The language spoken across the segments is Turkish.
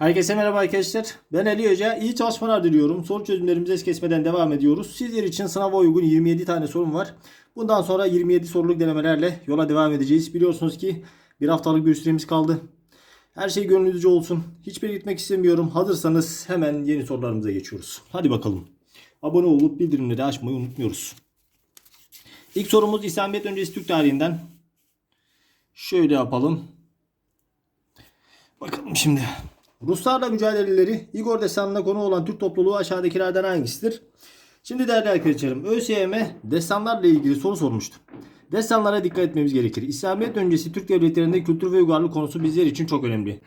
Herkese merhaba arkadaşlar. Ben Ali Hoca. İyi çalışmalar diliyorum. Soru çözümlerimize es kesmeden devam ediyoruz. Sizler için sınava uygun 27 tane sorum var. Bundan sonra 27 soruluk denemelerle yola devam edeceğiz. Biliyorsunuz ki bir haftalık bir süremiz kaldı. Her şey gönlünüzce olsun. Hiçbir gitmek istemiyorum. Hazırsanız hemen yeni sorularımıza geçiyoruz. Hadi bakalım. Abone olup bildirimleri açmayı unutmuyoruz. İlk sorumuz İslamiyet öncesi Türk tarihinden. Şöyle yapalım. Bakalım şimdi. Ruslarla mücadeleleri Igor Destanı'na konu olan Türk topluluğu aşağıdakilerden hangisidir? Şimdi değerli arkadaşlarım ÖSYM destanlarla ilgili soru sormuştu. Destanlara dikkat etmemiz gerekir. İslamiyet öncesi Türk devletlerinde kültür ve uygarlık konusu bizler için çok önemli.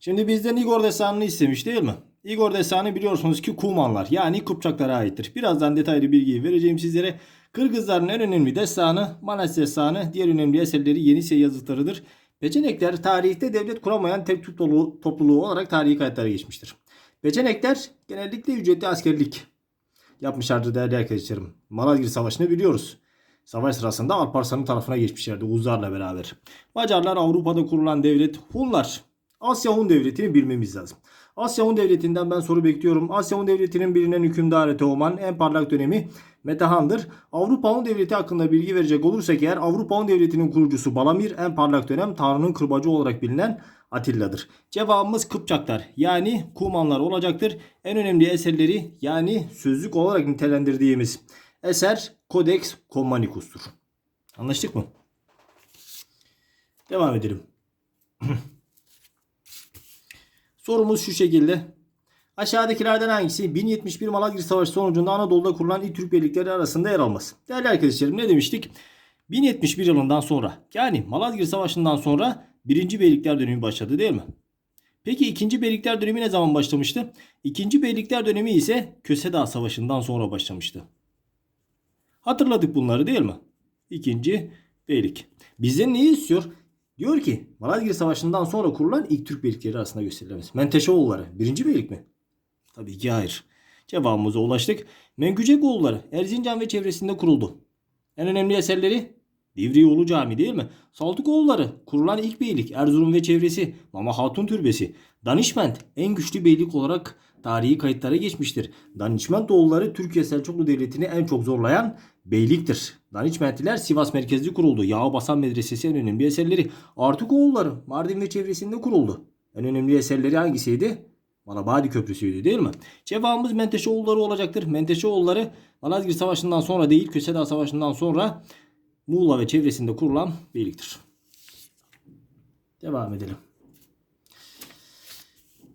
Şimdi bizden Igor Destanı'nı istemiş değil mi? Igor Destanı biliyorsunuz ki Kumanlar yani Kıpçaklara aittir. Birazdan detaylı bilgiyi vereceğim sizlere. Kırgızların en önemli destanı Manas Destanı, diğer önemli eserleri Yenisey yazıtlarıdır. Peçenekler tarihte devlet kuramayan tek topluluğu, topluluğu olarak tarihi kayıtlara geçmiştir. Peçenekler genellikle ücretli askerlik yapmışlardı değerli arkadaşlarım. Malazgirt Savaşı'nı biliyoruz. Savaş sırasında Alparslan'ın tarafına geçmişlerdi Uzlarla beraber. Macarlar Avrupa'da kurulan devlet Hunlar. Asya Hun Devleti'ni bilmemiz lazım. Asya Hun Devleti'nden ben soru bekliyorum. Asya Hun Devleti'nin bilinen hükümdarı Teoman en parlak dönemi Metehan'dır. Avrupa Hun Devleti hakkında bilgi verecek olursak eğer Avrupa Hun Devleti'nin kurucusu Balamir en parlak dönem Tanrı'nın kırbacı olarak bilinen Atilla'dır. Cevabımız Kıpçaklar yani Kumanlar olacaktır. En önemli eserleri yani sözlük olarak nitelendirdiğimiz eser Codex Commanicus'tur. Anlaştık mı? Devam edelim. Sorumuz şu şekilde. Aşağıdakilerden hangisi 1071 Malazgirt Savaşı sonucunda Anadolu'da kurulan ilk Türk birlikleri arasında yer almaz? Değerli arkadaşlarım ne demiştik? 1071 yılından sonra yani Malazgirt Savaşı'ndan sonra 1. Beylikler dönemi başladı değil mi? Peki 2. Beylikler dönemi ne zaman başlamıştı? 2. Beylikler dönemi ise Köse Savaşı'ndan sonra başlamıştı. Hatırladık bunları değil mi? İkinci beylik. Bizden neyi istiyor? Diyor ki Malazgirt Savaşı'ndan sonra kurulan ilk Türk beylikleri arasında gösterilemez. Menteşeoğulları birinci beylik mi? Tabii ki hayır. Cevabımıza ulaştık. Menkücekoğulları Erzincan ve çevresinde kuruldu. En önemli eserleri Divriğoğlu Camii değil mi? Saltıkoğulları kurulan ilk beylik Erzurum ve çevresi Mama Hatun Türbesi. Danişment en güçlü beylik olarak tarihi kayıtlara geçmiştir. Danişment oğulları Türkiye Selçuklu Devleti'ni en çok zorlayan beyliktir. Danişmentliler Sivas merkezli kuruldu. Yağı Basan Medresesi en önemli eserleri. Artukoğulları Mardin ve çevresinde kuruldu. En önemli eserleri hangisiydi? Malabadi Köprüsü'ydü değil mi? Cevabımız Menteşeoğulları olacaktır. Menteşeoğulları Malazgirt Savaşı'ndan sonra değil Köseda Savaşı'ndan sonra Muğla ve çevresinde kurulan beyliktir. Devam edelim.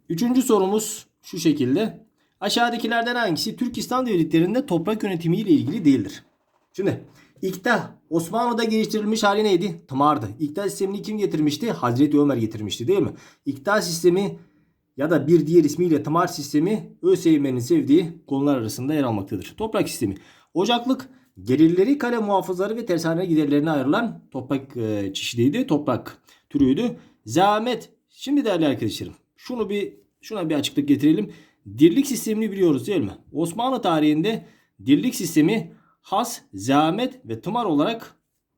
Üçüncü sorumuz şu şekilde. Aşağıdakilerden hangisi Türkistan devletlerinde toprak yönetimi ile ilgili değildir? Şimdi İkta Osmanlı'da geliştirilmiş hali neydi? Tımardı. İkta sistemini kim getirmişti? Hazreti Ömer getirmişti değil mi? İkta sistemi ya da bir diğer ismiyle tımar sistemi ÖSYM'nin sevdiği konular arasında yer almaktadır. Toprak sistemi. Ocaklık gelirleri kale muhafızları ve tersane giderlerine ayrılan toprak e, çeşidiydi. Toprak türüydü. Zahmet. Şimdi değerli arkadaşlarım şunu bir şuna bir açıklık getirelim. Dirlik sistemini biliyoruz değil mi? Osmanlı tarihinde dirlik sistemi has, zahmet ve tımar olarak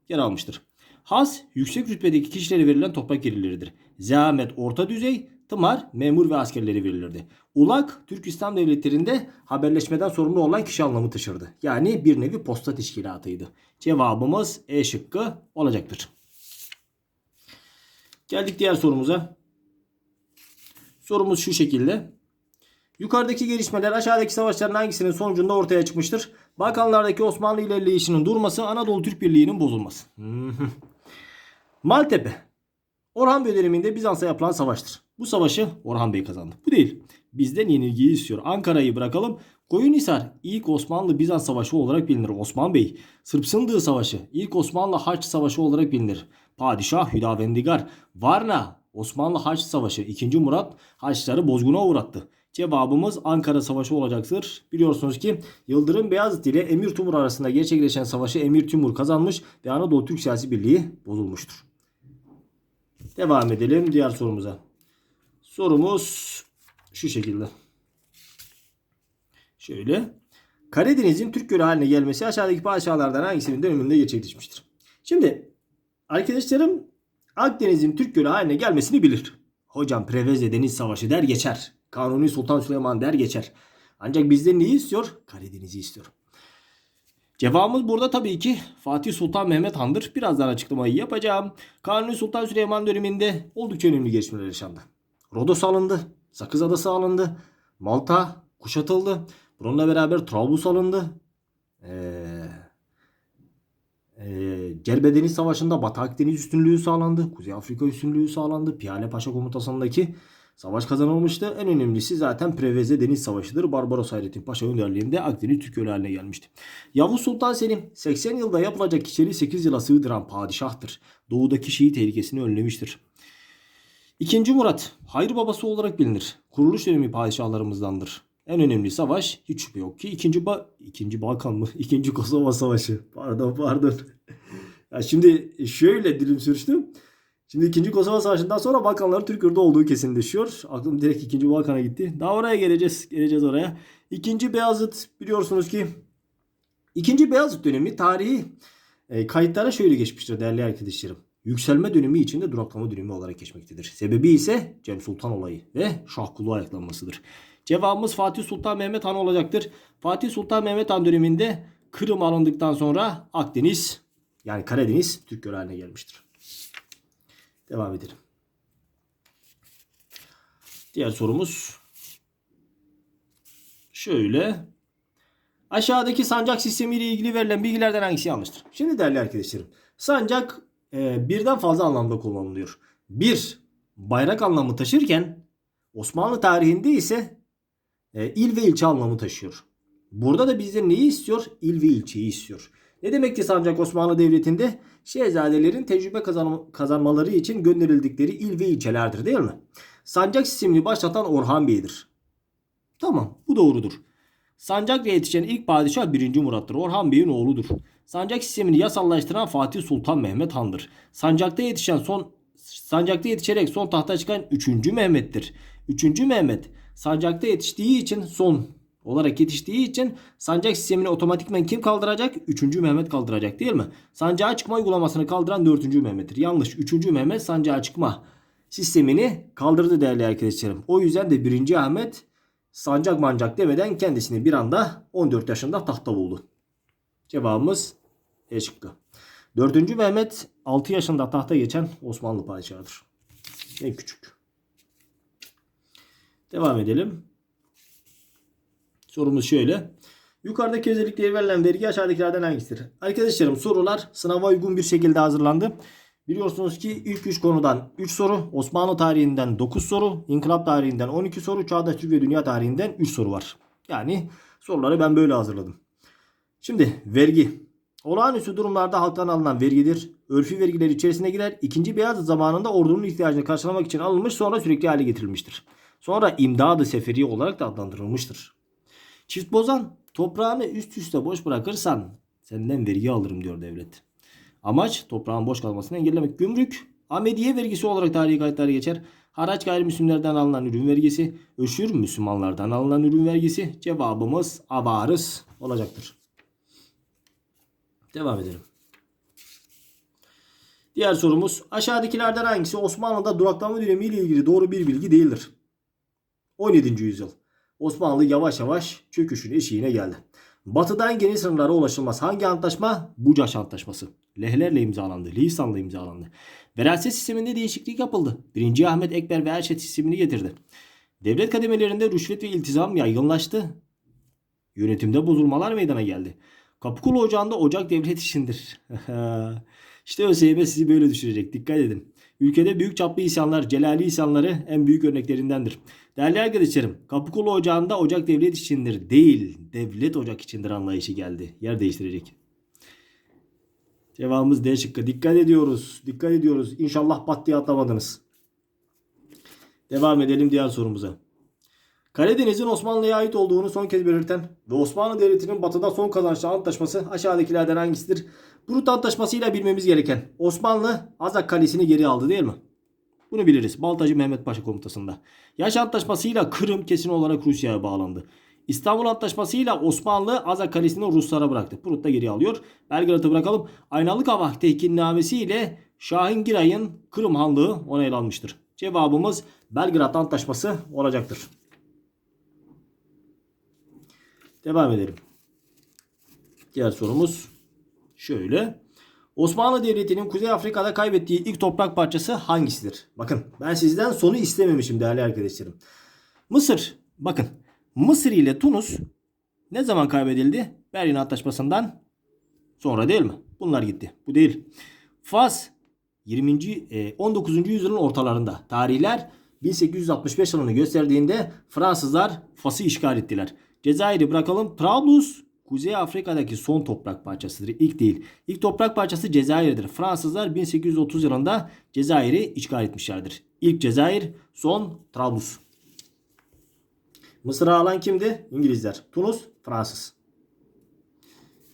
yer almıştır. Has yüksek rütbedeki kişilere verilen toprak gelirleridir. Zahmet orta düzey, tımar memur ve askerleri verilirdi. Ulak Türk İslam devletlerinde haberleşmeden sorumlu olan kişi anlamı taşırdı. Yani bir nevi posta teşkilatıydı. Cevabımız E şıkkı olacaktır. Geldik diğer sorumuza. Sorumuz şu şekilde. Yukarıdaki gelişmeler aşağıdaki savaşların hangisinin sonucunda ortaya çıkmıştır? Balkanlardaki Osmanlı ilerleyişinin durması, Anadolu Türk Birliği'nin bozulması. Maltepe. Orhan Bey döneminde Bizans'a yapılan savaştır. Bu savaşı Orhan Bey kazandı. Bu değil. Bizden yenilgiyi istiyor. Ankara'yı bırakalım. Koyunhisar ilk Osmanlı-Bizans savaşı olarak bilinir. Osman Bey. Sırp Sındığı Savaşı ilk Osmanlı Haç Savaşı olarak bilinir. Padişah Hüdavendigar. Varna Osmanlı Haç Savaşı 2. Murat Haçları bozguna uğrattı. Cevabımız Ankara Savaşı olacaktır. Biliyorsunuz ki Yıldırım Beyazıt ile Emir Timur arasında gerçekleşen savaşı Emir Timur kazanmış ve Anadolu Türk Siyasi Birliği bozulmuştur. Devam edelim diğer sorumuza. Sorumuz şu şekilde. Şöyle. Karadeniz'in Türk Gölü haline gelmesi aşağıdaki padişahlardan hangisinin döneminde gerçekleşmiştir? Şimdi arkadaşlarım Akdeniz'in Türk Gölü haline gelmesini bilir. Hocam Preveze Deniz Savaşı der geçer. Kanuni Sultan Süleyman der geçer. Ancak bizden neyi istiyor? Karadeniz'i istiyor. Cevabımız burada tabii ki Fatih Sultan Mehmet Han'dır. Birazdan açıklamayı yapacağım. Kanuni Sultan Süleyman döneminde oldukça önemli gelişmeler yaşandı. Rodos alındı. Sakız Adası alındı. Malta kuşatıldı. Bununla beraber Trablus alındı. Ee, ee, Cerbe Deniz Savaşı'nda Batı Akdeniz üstünlüğü sağlandı. Kuzey Afrika üstünlüğü sağlandı. Piyale Paşa komutasındaki savaş kazanılmıştı. En önemlisi zaten Preveze Deniz Savaşı'dır. Barbaros Hayrettin Paşa önderliğinde Akdeniz Türk Gölü haline gelmişti. Yavuz Sultan Selim 80 yılda yapılacak içeri 8 yıla sığdıran padişahtır. Doğudaki Şii tehlikesini önlemiştir. İkinci Murat, hayır babası olarak bilinir. Kuruluş dönemi padişahlarımızdandır. En önemli savaş hiç şüphe yok ki ikinci ba ikinci Balkan mı? İkinci Kosova Savaşı. Pardon pardon. Ya şimdi şöyle dilim sürçtüm. Şimdi ikinci Kosova Savaşı'ndan sonra Balkanların Türk yurdu olduğu kesinleşiyor. Aklım direkt ikinci Balkan'a gitti. Daha oraya geleceğiz. Geleceğiz oraya. İkinci Beyazıt biliyorsunuz ki ikinci Beyazıt dönemi tarihi e, kayıtlara şöyle geçmiştir değerli arkadaşlarım. Yükselme dönemi içinde duraklama dönemi olarak geçmektedir. Sebebi ise Cem Sultan olayı ve Şahkulu ayaklanmasıdır. Cevabımız Fatih Sultan Mehmet Han olacaktır. Fatih Sultan Mehmet Han döneminde Kırım alındıktan sonra Akdeniz yani Karadeniz Türk Gölü haline gelmiştir. Devam edelim. Diğer sorumuz şöyle. Aşağıdaki sancak sistemi ile ilgili verilen bilgilerden hangisi yanlıştır? Şimdi değerli arkadaşlarım. Sancak e, birden fazla anlamda kullanılıyor. Bir, bayrak anlamı taşırken Osmanlı tarihinde ise e, il ve ilçe anlamı taşıyor. Burada da bizden neyi istiyor? İl ve ilçeyi istiyor. Ne demekti sancak Osmanlı Devleti'nde? Şehzadelerin tecrübe kazan kazanmaları için gönderildikleri il ve ilçelerdir değil mi? Sancak sistemini başlatan Orhan Bey'dir. Tamam bu doğrudur. Sancak'la yetişen ilk padişah 1. Murat'tır. Orhan Bey'in oğludur. Sancak sistemini yasallaştıran Fatih Sultan Mehmet Han'dır. Sancak'ta yetişen son Sancak'ta yetişerek son tahta çıkan 3. Mehmet'tir. 3. Mehmet Sancak'ta yetiştiği için son olarak yetiştiği için sancak sistemini otomatikmen kim kaldıracak? 3. Mehmet kaldıracak değil mi? Sancağa çıkma uygulamasını kaldıran 4. Mehmet'tir. Yanlış. 3. Mehmet sancağa çıkma sistemini kaldırdı değerli arkadaşlarım. O yüzden de 1. Ahmet sancak mancak demeden kendisini bir anda 14 yaşında tahta buldu. Cevabımız E şıkkı. 4. Mehmet 6 yaşında tahta geçen Osmanlı padişahıdır. En küçük. Devam edelim. Sorumuz şöyle. Yukarıdaki özellikleri verilen vergi aşağıdakilerden hangisidir? Arkadaşlarım sorular sınava uygun bir şekilde hazırlandı. Biliyorsunuz ki ilk 3 konudan 3 soru, Osmanlı tarihinden 9 soru, İnkılap tarihinden 12 soru, Çağdaş Türk ve Dünya tarihinden 3 soru var. Yani soruları ben böyle hazırladım. Şimdi vergi. Olağanüstü durumlarda halktan alınan vergidir. Örfü vergiler içerisine girer. İkinci Beyazıt zamanında ordunun ihtiyacını karşılamak için alınmış sonra sürekli hale getirilmiştir. Sonra imdadı seferi olarak da adlandırılmıştır. Çift bozan toprağını üst üste boş bırakırsan senden vergi alırım diyor devlet. Amaç toprağın boş kalmasını engellemek. Gümrük Ahmediye vergisi olarak tarihi kayıtlara geçer. Haraç gayrimüslimlerden alınan ürün vergisi, öşür Müslümanlardan alınan ürün vergisi cevabımız avarız olacaktır. Devam edelim. Diğer sorumuz aşağıdakilerden hangisi Osmanlı'da duraklama dönemi ile ilgili doğru bir bilgi değildir? 17. yüzyıl. Osmanlı yavaş yavaş çöküşün eşiğine geldi. Batıdan geniş sınırlara ulaşılmaz. Hangi antlaşma? Bucaş Antlaşması. Lehlerle imzalandı. Lisan'la imzalandı. Veraset sisteminde değişiklik yapıldı. 1. Ahmet Ekber ve Erşet sistemini getirdi. Devlet kademelerinde rüşvet ve iltizam yaygınlaştı. Yönetimde bozulmalar meydana geldi. Kapıkulu Ocağı'nda ocak devlet işindir. işte ÖSYM sizi böyle düşürecek. Dikkat edin. Ülkede büyük çaplı isyanlar, Celali isyanları en büyük örneklerindendir. Değerli arkadaşlarım, Kapıkulu Ocağı'nda ocak devlet içindir değil, devlet ocak içindir anlayışı geldi. Yer değiştirecek. Cevabımız D şıkkı. Dikkat ediyoruz. Dikkat ediyoruz. İnşallah bat diye atlamadınız. Devam edelim diğer sorumuza. Karadeniz'in Osmanlı'ya ait olduğunu son kez belirten ve Osmanlı Devleti'nin batıda son kazançlı antlaşması aşağıdakilerden hangisidir? Brut antlaşmasıyla bilmemiz gereken Osmanlı Azak Kalesi'ni geri aldı değil mi? Bunu biliriz. Baltacı Mehmet Paşa komutasında. Yaş Antlaşması'yla Kırım kesin olarak Rusya'ya bağlandı. İstanbul Antlaşması'yla Osmanlı Azak Kalesi'ni Ruslara bıraktı. Prut da geri alıyor. Belgrad'ı bırakalım. Aynalı Kavak Tehkinnamesi ile Şahin Giray'ın Kırım Hanlığı onaylanmıştır. Cevabımız Belgrad Antlaşması olacaktır. Devam edelim. Diğer sorumuz şöyle. Osmanlı Devleti'nin Kuzey Afrika'da kaybettiği ilk toprak parçası hangisidir? Bakın ben sizden sonu istememişim değerli arkadaşlarım. Mısır. Bakın Mısır ile Tunus ne zaman kaybedildi? Berlin Antlaşması'ndan sonra değil mi? Bunlar gitti. Bu değil. Fas 20. e, 19. yüzyılın ortalarında tarihler 1865 yılını gösterdiğinde Fransızlar Fas'ı işgal ettiler. Cezayir'i bırakalım. Trablus Kuzey Afrika'daki son toprak parçasıdır. İlk değil. İlk toprak parçası Cezayir'dir. Fransızlar 1830 yılında Cezayir'i işgal etmişlerdir. İlk Cezayir, son Trablus. Mısır'ı alan kimdi? İngilizler. Tunus, Fransız.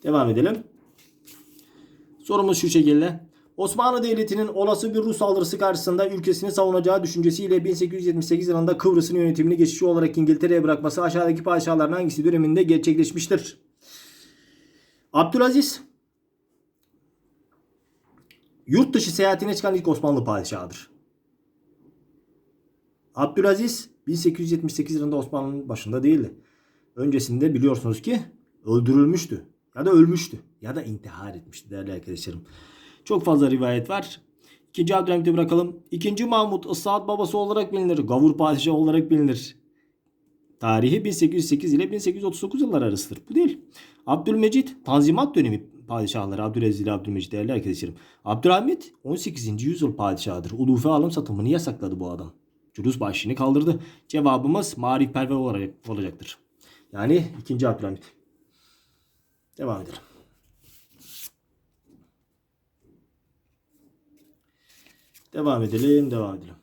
Devam edelim. Sorumuz şu şekilde. Osmanlı Devleti'nin olası bir Rus saldırısı karşısında ülkesini savunacağı düşüncesiyle 1878 yılında Kıbrıs'ın yönetimini geçici olarak İngiltere'ye bırakması aşağıdaki padişahların hangisi döneminde gerçekleşmiştir? Abdülaziz yurt dışı seyahatine çıkan ilk Osmanlı padişahıdır. Abdülaziz 1878 yılında Osmanlı'nın başında değildi. Öncesinde biliyorsunuz ki öldürülmüştü. Ya da ölmüştü. Ya da intihar etmişti değerli arkadaşlarım. Çok fazla rivayet var. İkinci Abdülhamit'i bırakalım. İkinci Mahmut Issahat babası olarak bilinir. Gavur padişahı olarak bilinir. Tarihi 1808 ile 1839 yılları arasıdır. Bu değil. Abdülmecit Tanzimat dönemi padişahları Abdülaziz ile Abdülmecit değerli arkadaşlarım. Abdülhamit 18. yüzyıl padişahıdır. Ulufe alım satımını yasakladı bu adam. Cülus başını kaldırdı. Cevabımız marifperver olarak olacaktır. Yani ikinci Abdülhamit. Devam edelim. Devam edelim, devam edelim.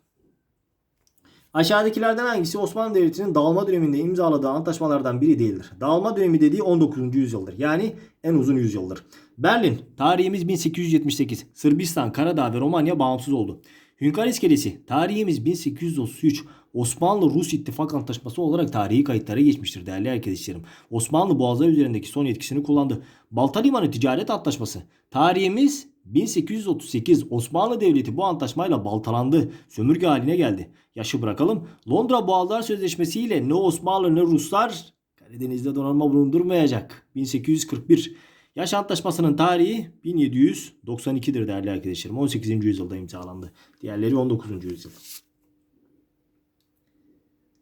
Aşağıdakilerden hangisi Osmanlı Devleti'nin dağılma döneminde imzaladığı antlaşmalardan biri değildir? Dağılma dönemi dediği 19. yüzyıldır. Yani en uzun yüzyıldır. Berlin, tarihimiz 1878. Sırbistan, Karadağ ve Romanya bağımsız oldu. Hünkar İskelesi, tarihimiz 1833. Osmanlı-Rus İttifak Antlaşması olarak tarihi kayıtlara geçmiştir değerli arkadaşlarım. Osmanlı Boğazlar üzerindeki son yetkisini kullandı. Balta Limanı Ticaret Antlaşması, tarihimiz 1838 Osmanlı Devleti bu antlaşmayla baltalandı. Sömürge haline geldi. Yaşı bırakalım. Londra Boğazlar Sözleşmesi ile ne Osmanlı ne Ruslar Karadeniz'de donanma bulundurmayacak. 1841 Yaş Antlaşması'nın tarihi 1792'dir değerli arkadaşlarım. 18. yüzyılda imzalandı. Diğerleri 19. yüzyıl.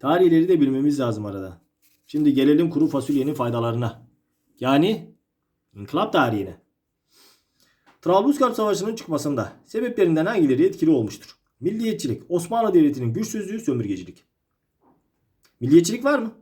Tarihleri de bilmemiz lazım arada. Şimdi gelelim kuru fasulyenin faydalarına. Yani inkılap tarihine. Trablusgarp Savaşı'nın çıkmasında sebeplerinden hangileri etkili olmuştur? Milliyetçilik, Osmanlı Devleti'nin güçsüzlüğü, sömürgecilik. Milliyetçilik var mı?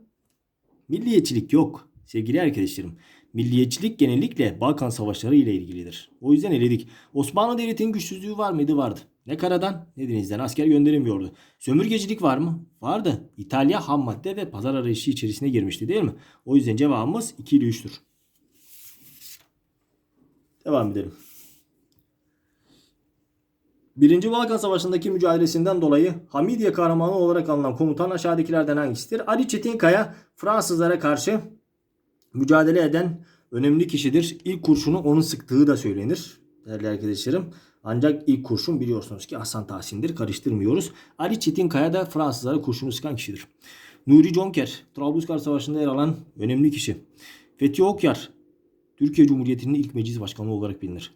Milliyetçilik yok sevgili arkadaşlarım. Milliyetçilik genellikle Balkan Savaşları ile ilgilidir. O yüzden eledik. Osmanlı Devleti'nin güçsüzlüğü var mıydı? Vardı. Ne karadan ne denizden asker gönderemiyordu. Sömürgecilik var mı? Vardı. İtalya ham madde ve pazar arayışı içerisine girmişti değil mi? O yüzden cevabımız 2 ile 3'tür. Devam edelim. Birinci Balkan Savaşı'ndaki mücadelesinden dolayı Hamidiye kahramanı olarak alınan komutan aşağıdakilerden hangisidir? Ali Çetinkaya Fransızlara karşı mücadele eden önemli kişidir. İlk kurşunu onun sıktığı da söylenir. Değerli arkadaşlarım. Ancak ilk kurşun biliyorsunuz ki Hasan Tahsin'dir. Karıştırmıyoruz. Ali Çetinkaya da Fransızlara kurşunu sıkan kişidir. Nuri Jonker, Trablusgarp Savaşı'nda yer alan önemli kişi. Fethi Okyar, Türkiye Cumhuriyeti'nin ilk meclis başkanı olarak bilinir.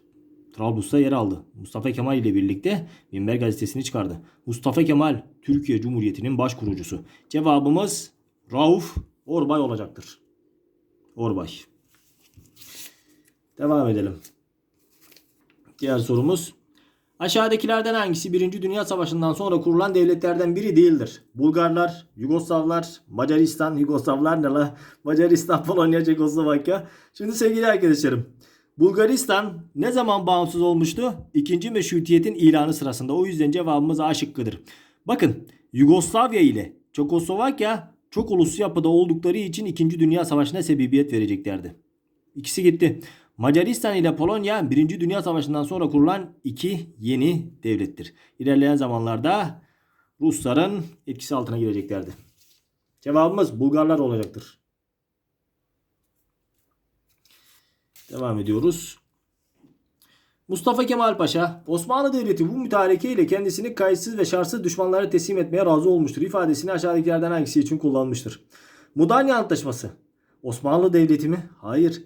Trablus'ta yer aldı. Mustafa Kemal ile birlikte Minber gazetesini çıkardı. Mustafa Kemal Türkiye Cumhuriyeti'nin baş kurucusu. Cevabımız Rauf Orbay olacaktır. Orbay. Devam edelim. Diğer sorumuz. Aşağıdakilerden hangisi 1. Dünya Savaşı'ndan sonra kurulan devletlerden biri değildir? Bulgarlar, Yugoslavlar, Macaristan, Yugoslavlar ne la? Macaristan, Polonya, Çekoslovakya. Şimdi sevgili arkadaşlarım. Bulgaristan ne zaman bağımsız olmuştu? İkinci meşrutiyetin ilanı sırasında. O yüzden cevabımız A şıkkıdır. Bakın Yugoslavya ile Çekoslovakya çok uluslu yapıda oldukları için 2. Dünya Savaşı'na sebebiyet vereceklerdi. İkisi gitti. Macaristan ile Polonya 1. Dünya Savaşı'ndan sonra kurulan iki yeni devlettir. İlerleyen zamanlarda Rusların etkisi altına gireceklerdi. Cevabımız Bulgarlar olacaktır. Devam ediyoruz. Mustafa Kemal Paşa, Osmanlı Devleti bu mütareke ile kendisini kayıtsız ve şartsız düşmanlara teslim etmeye razı olmuştur ifadesini aşağıdakilerden hangisi için kullanmıştır? Mudanya Antlaşması. Osmanlı Devleti mi? Hayır.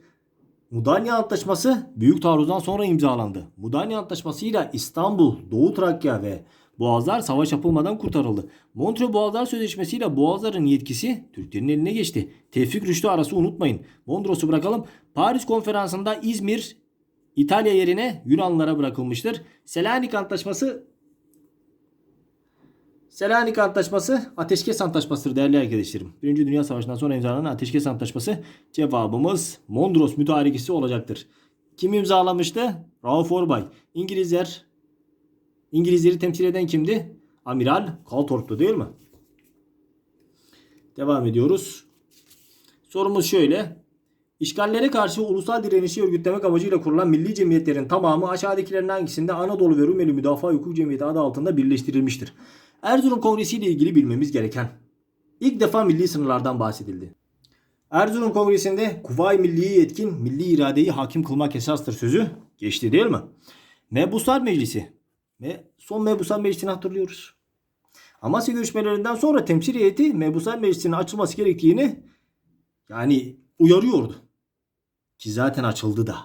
Mudanya Antlaşması Büyük Taarruz'dan sonra imzalandı. Mudanya Antlaşması'yla İstanbul, Doğu Trakya ve Boğazlar savaş yapılmadan kurtarıldı. Montreux Boğazlar Sözleşmesi'yle Boğazların yetkisi Türklerin eline geçti. Tevfik Rüştü arası unutmayın. Mondros'u bırakalım. Paris Konferansı'nda İzmir İtalya yerine Yunanlılara bırakılmıştır. Selanik Antlaşması Selanik Antlaşması Ateşkes Antlaşması'dır değerli arkadaşlarım. Birinci Dünya Savaşı'ndan sonra imzalanan Ateşkes Antlaşması cevabımız Mondros mütarekesi olacaktır. Kim imzalamıştı? Rauf Orbay. İngilizler İngilizleri temsil eden kimdi? Amiral Kaltorp'tu değil mi? Devam ediyoruz. Sorumuz şöyle. İşgallere karşı ulusal direnişi örgütlemek amacıyla kurulan milli cemiyetlerin tamamı aşağıdakilerin hangisinde Anadolu ve Rumeli Müdafaa Hukuk Cemiyeti adı altında birleştirilmiştir? Erzurum Kongresi ile ilgili bilmemiz gereken. İlk defa milli sınırlardan bahsedildi. Erzurum Kongresi'nde Kuvayi Milliye yetkin milli iradeyi hakim kılmak esastır sözü geçti değil mi? Mebuslar Meclisi ve son Mebuslar Meclisi'ni hatırlıyoruz. Amasya görüşmelerinden sonra temsil heyeti Mebuslar Meclisi'nin açılması gerektiğini yani uyarıyordu. Ki zaten açıldı da.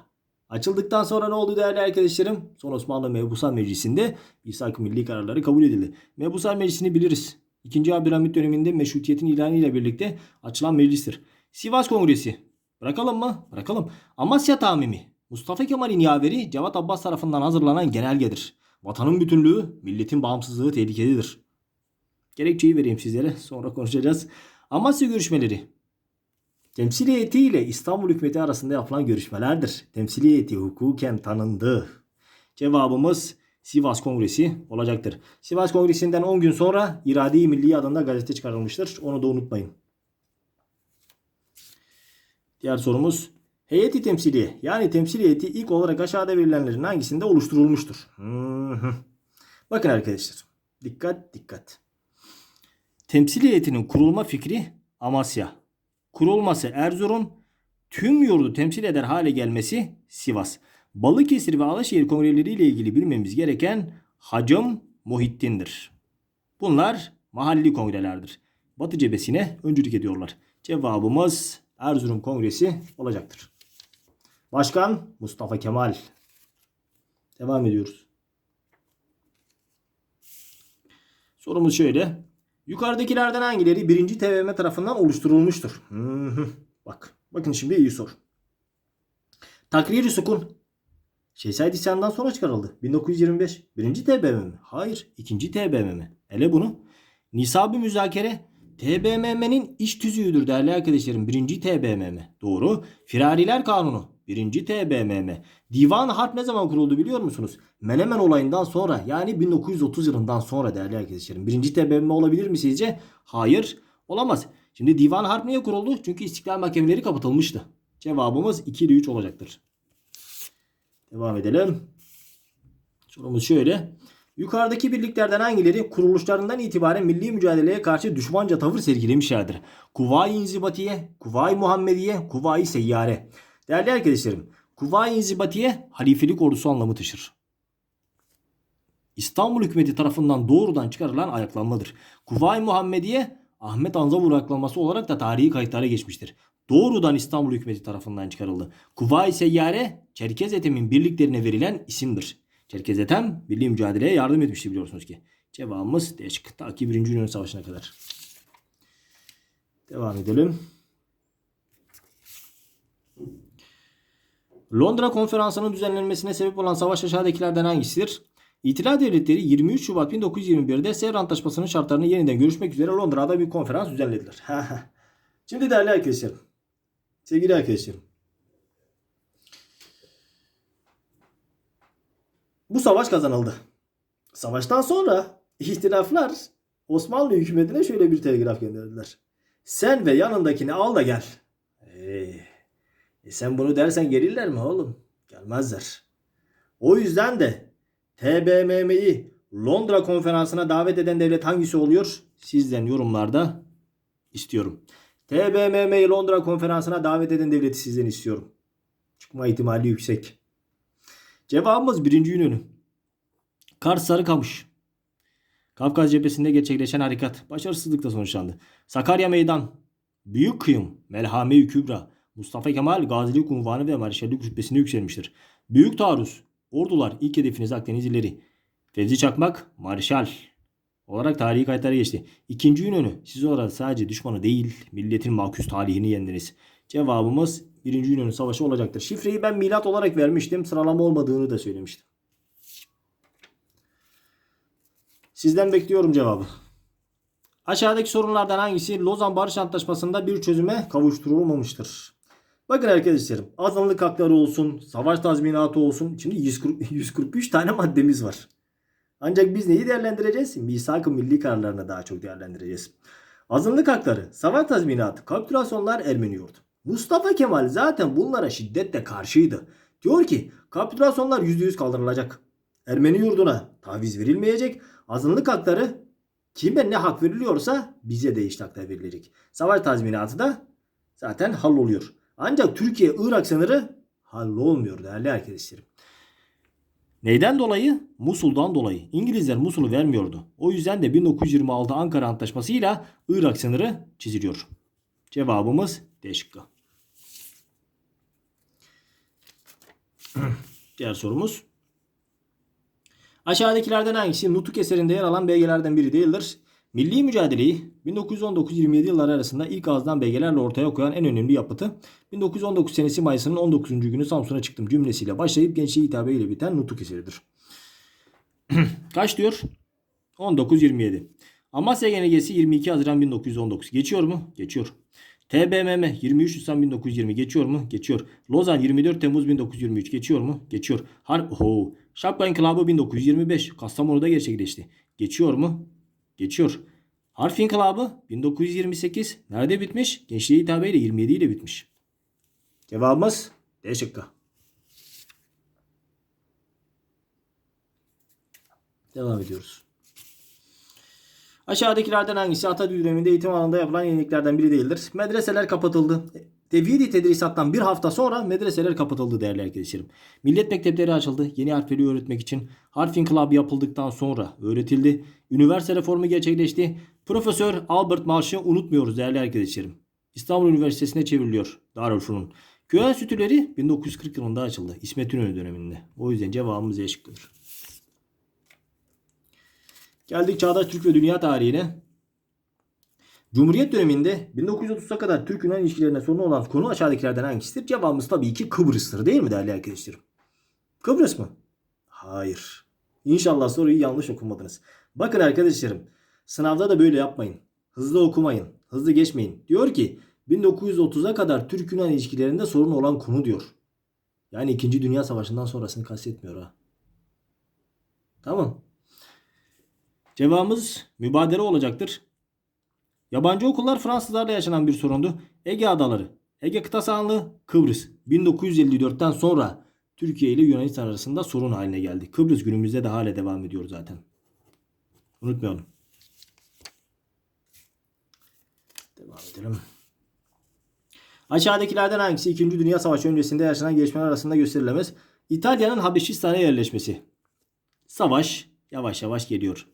Açıldıktan sonra ne oldu değerli arkadaşlarım? Son Osmanlı Mebusal Meclisi'nde İshak milli kararları kabul edildi. Mebusal Meclisi'ni biliriz. 2. Abdülhamit döneminde meşrutiyetin ilanı ile birlikte açılan meclistir. Sivas Kongresi. Bırakalım mı? Bırakalım. Amasya Tamimi. Mustafa Kemal'in yaveri Cevat Abbas tarafından hazırlanan genelgedir. Vatanın bütünlüğü, milletin bağımsızlığı tehlikededir. Gerekçeyi vereyim sizlere sonra konuşacağız. Amasya görüşmeleri. Temsil heyeti ile İstanbul hükümeti arasında yapılan görüşmelerdir. Temsil heyeti hukuken tanındı. Cevabımız Sivas Kongresi olacaktır. Sivas Kongresi'nden 10 gün sonra İrade-i Milli adında gazete çıkarılmıştır. Onu da unutmayın. Diğer sorumuz heyeti temsili yani temsil heyeti ilk olarak aşağıda verilenlerin hangisinde oluşturulmuştur? Bakın arkadaşlar. Dikkat dikkat. Temsil heyetinin kurulma fikri Amasya. Kurulması Erzurum. Tüm yurdu temsil eder hale gelmesi Sivas. Balıkesir ve Alaşehir kongreleri ile ilgili bilmemiz gereken Hacım Muhittin'dir. Bunlar mahalli kongrelerdir. Batı cebesine öncülük ediyorlar. Cevabımız Erzurum Kongresi olacaktır. Başkan Mustafa Kemal. Devam ediyoruz. Sorumuz şöyle. Yukarıdakilerden hangileri birinci TBMM tarafından oluşturulmuştur? Bak. Bakın şimdi iyi sor. Takrir-i Sukun. Şehzade isyanından sonra çıkarıldı. 1925. Birinci TBMM mi? Hayır. ikinci TBMM mi? Ele bunu. Nisab-ı müzakere. TBMM'nin iş tüzüğüdür değerli arkadaşlarım. Birinci TBMM. Doğru. Firariler Kanunu. Birinci TBMM. Divan Harp ne zaman kuruldu biliyor musunuz? Menemen olayından sonra yani 1930 yılından sonra değerli arkadaşlarım. Birinci TBMM olabilir mi sizce? Hayır. Olamaz. Şimdi Divan Harp niye kuruldu? Çünkü istiklal mahkemeleri kapatılmıştı. Cevabımız 2 ile 3 olacaktır. Devam edelim. Sorumuz şöyle. Yukarıdaki birliklerden hangileri kuruluşlarından itibaren milli mücadeleye karşı düşmanca tavır sergilemişlerdir? Kuvayi İnzibatiye, Kuvayi Muhammediye, Kuvayi Seyyare. Değerli arkadaşlarım, Kuvayi İnzibatiye halifelik ordusu anlamı taşır. İstanbul hükümeti tarafından doğrudan çıkarılan ayaklanmadır. Kuvayi Muhammediye Ahmet Anzavur ayaklanması olarak da tarihi kayıtlara geçmiştir. Doğrudan İstanbul hükümeti tarafından çıkarıldı. Kuvayi Seyyare Çerkez Ethem'in birliklerine verilen isimdir. Çerkez Ethem milli mücadeleye yardım etmişti biliyorsunuz ki. Cevabımız D şıkkı. Ta ki 1. Yunan Savaşı'na kadar. Devam edelim. Londra Konferansı'nın düzenlenmesine sebep olan savaş aşağıdakilerden hangisidir? İtilaf devletleri 23 Şubat 1921'de Sevr Antlaşması'nın şartlarını yeniden görüşmek üzere Londra'da bir konferans düzenlediler. Şimdi değerli arkadaşlarım, sevgili arkadaşlarım. Bu savaş kazanıldı. Savaştan sonra ihtilaflar Osmanlı hükümetine şöyle bir telgraf gönderdiler. Sen ve yanındakini al da gel. Ee, e sen bunu dersen gelirler mi oğlum? Gelmezler. O yüzden de TBMM'yi Londra konferansına davet eden devlet hangisi oluyor? Sizden yorumlarda istiyorum. TBMM'yi Londra konferansına davet eden devleti sizden istiyorum. Çıkma ihtimali yüksek. Cevabımız birinci Yunan'ı. Kars Sarıkamış. Kafkas cephesinde gerçekleşen harekat başarısızlıkla sonuçlandı. Sakarya Meydan, Büyük Kıyım, Melhame-i Kübra, Mustafa Kemal gazilik unvanı ve marşallik rütbesine yükselmiştir. Büyük taarruz, ordular ilk hedefiniz Akdeniz illeri. Fevzi Çakmak, marşal olarak tarihi kayıtlara geçti. İkinci Yunan'ı siz olarak sadece düşmanı değil milletin maküs talihini yendiniz. Cevabımız birinci Yunan Savaşı olacaktır. Şifreyi ben milat olarak vermiştim. Sıralama olmadığını da söylemiştim. Sizden bekliyorum cevabı. Aşağıdaki sorunlardan hangisi Lozan Barış Antlaşması'nda bir çözüme kavuşturulmamıştır? Bakın arkadaşlarım azınlık hakları olsun, savaş tazminatı olsun. Şimdi 140 143 tane maddemiz var. Ancak biz neyi değerlendireceğiz? Misak-ı milli kararlarını daha çok değerlendireceğiz. Azınlık hakları, savaş tazminatı, kapitülasyonlar Ermeni yurdu. Mustafa Kemal zaten bunlara şiddetle karşıydı. Diyor ki kapitülasyonlar %100 kaldırılacak. Ermeni yurduna taviz verilmeyecek. Azınlık hakları kime ne hak veriliyorsa bize de eşit haklar verilecek. Savaş tazminatı da zaten halloluyor. Ancak Türkiye-Irak sınırı hallolmuyor değerli arkadaşlarım. Neyden dolayı? Musul'dan dolayı. İngilizler Musul'u vermiyordu. O yüzden de 1926 Ankara Antlaşması ile Irak sınırı çiziliyor. Cevabımız D şıkkı. Diğer sorumuz. Aşağıdakilerden hangisi Nutuk eserinde yer alan belgelerden biri değildir? Milli mücadeleyi 1919-27 yılları arasında ilk ağızdan belgelerle ortaya koyan en önemli yapıtı 1919 senesi Mayıs'ın 19. günü Samsun'a çıktım cümlesiyle başlayıp gençliğe hitabe ile biten Nutuk eseridir. Kaç diyor? 19-27. Amasya Genelgesi 22 Haziran 1919. Geçiyor mu? Geçiyor. TBMM 23 Nisan 1920 geçiyor mu? Geçiyor. Lozan 24 Temmuz 1923 geçiyor mu? Geçiyor. Harp Oho. Şapka İnkılabı 1925 Kastamonu'da gerçekleşti. Geçiyor mu? Geçiyor. Harf İnkılabı 1928 nerede bitmiş? Gençliğe hitabeyle 27 ile bitmiş. Cevabımız D şıkkı. Devam ediyoruz. Aşağıdakilerden hangisi Atatürk döneminde eğitim alanında yapılan yeniliklerden biri değildir? Medreseler kapatıldı. Tevhidi tedrisattan bir hafta sonra medreseler kapatıldı değerli arkadaşlarım. Millet mektepleri açıldı. Yeni harfleri öğretmek için harf inkılabı yapıldıktan sonra öğretildi. Üniversite reformu gerçekleşti. Profesör Albert Marsh'ı unutmuyoruz değerli arkadaşlarım. İstanbul Üniversitesi'ne çevriliyor Darülfünun. Köy enstitüleri 1940 yılında açıldı. İsmet İnönü döneminde. O yüzden cevabımız E şıkkıdır. Geldik çağdaş Türk ve dünya tarihine. Cumhuriyet döneminde 1930'a kadar Türk-Yunan ilişkilerine sorun olan konu aşağıdakilerden hangisidir? Cevabımız tabii ki Kıbrıs'tır değil mi değerli arkadaşlarım? Kıbrıs mı? Hayır. İnşallah soruyu yanlış okumadınız. Bakın arkadaşlarım sınavda da böyle yapmayın. Hızlı okumayın. Hızlı geçmeyin. Diyor ki 1930'a kadar Türk-Yunan ilişkilerinde sorun olan konu diyor. Yani 2. Dünya Savaşı'ndan sonrasını kastetmiyor ha. Tamam. Cevabımız mübadele olacaktır. Yabancı okullar Fransızlarla yaşanan bir sorundu. Ege Adaları, Ege kıta sahanlığı, Kıbrıs 1954'ten sonra Türkiye ile Yunanistan arasında sorun haline geldi. Kıbrıs günümüzde de hala devam ediyor zaten. Unutmayalım. Devam edelim. Aşağıdakilerden hangisi 2. Dünya Savaşı öncesinde yaşanan gelişmeler arasında gösterilemez? İtalya'nın Habeşistan'a yerleşmesi. Savaş yavaş yavaş geliyor.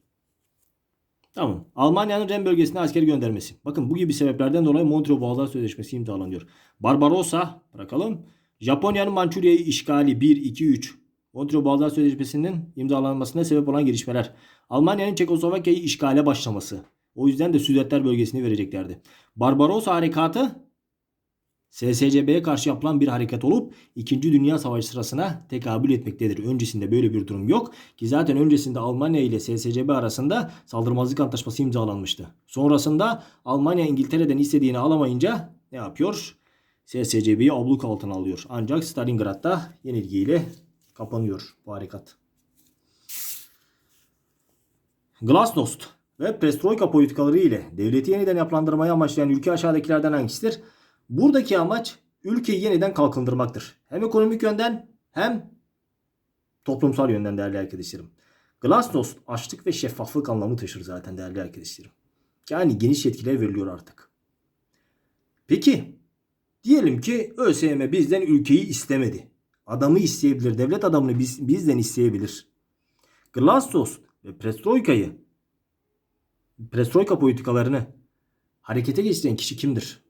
Tamam. Almanya'nın Ren bölgesine asker göndermesi. Bakın bu gibi sebeplerden dolayı Montreux Boğazlar Sözleşmesi imzalanıyor. Barbarossa bırakalım. Japonya'nın Mançurya'yı işgali 1, 2, 3. Montreux Boğazlar Sözleşmesi'nin imzalanmasına sebep olan gelişmeler. Almanya'nın Çekoslovakya'yı işgale başlaması. O yüzden de Südetler bölgesini vereceklerdi. Barbarossa harekatı SSCB'ye karşı yapılan bir hareket olup 2. Dünya Savaşı sırasına tekabül etmektedir. Öncesinde böyle bir durum yok ki zaten öncesinde Almanya ile SSCB arasında saldırmazlık antlaşması imzalanmıştı. Sonrasında Almanya İngiltere'den istediğini alamayınca ne yapıyor? SSCB'yi abluk altına alıyor. Ancak Stalingrad'da yenilgiyle kapanıyor bu harekat. Glasnost ve Perestroika politikaları ile devleti yeniden yapılandırmayı amaçlayan ülke aşağıdakilerden hangisidir? Buradaki amaç ülkeyi yeniden kalkındırmaktır. Hem ekonomik yönden hem toplumsal yönden değerli arkadaşlarım. Glasnost açlık ve şeffaflık anlamı taşır zaten değerli arkadaşlarım. Yani geniş yetkiler veriliyor artık. Peki diyelim ki ÖSYM bizden ülkeyi istemedi. adamı isteyebilir. Devlet adamını biz, bizden isteyebilir. Glasnost ve Perestroika'yı Perestroika politikalarını harekete geçiren kişi kimdir?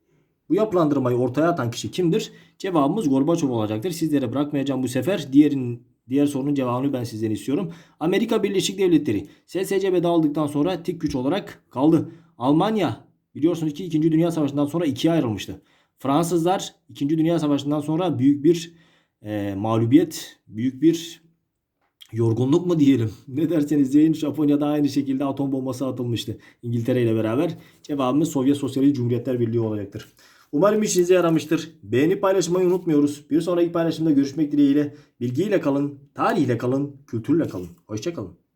Bu yapılandırmayı ortaya atan kişi kimdir? Cevabımız Gorbaçov olacaktır. Sizlere bırakmayacağım bu sefer. Diğerin diğer sorunun cevabını ben sizden istiyorum. Amerika Birleşik Devletleri SSCB dağıldıktan sonra tek güç olarak kaldı. Almanya biliyorsunuz ki 2. Dünya Savaşı'ndan sonra ikiye ayrılmıştı. Fransızlar 2. Dünya Savaşı'ndan sonra büyük bir e, mağlubiyet, büyük bir yorgunluk mu diyelim? Ne derseniz deyin Japonya'da aynı şekilde atom bombası atılmıştı İngiltere ile beraber. Cevabımız Sovyet Sosyalist Cumhuriyetler Birliği olacaktır. Umarım işinize yaramıştır. Beğenip paylaşmayı unutmuyoruz. Bir sonraki paylaşımda görüşmek dileğiyle. Bilgiyle kalın, tarihle kalın, kültürle kalın. Hoşçakalın.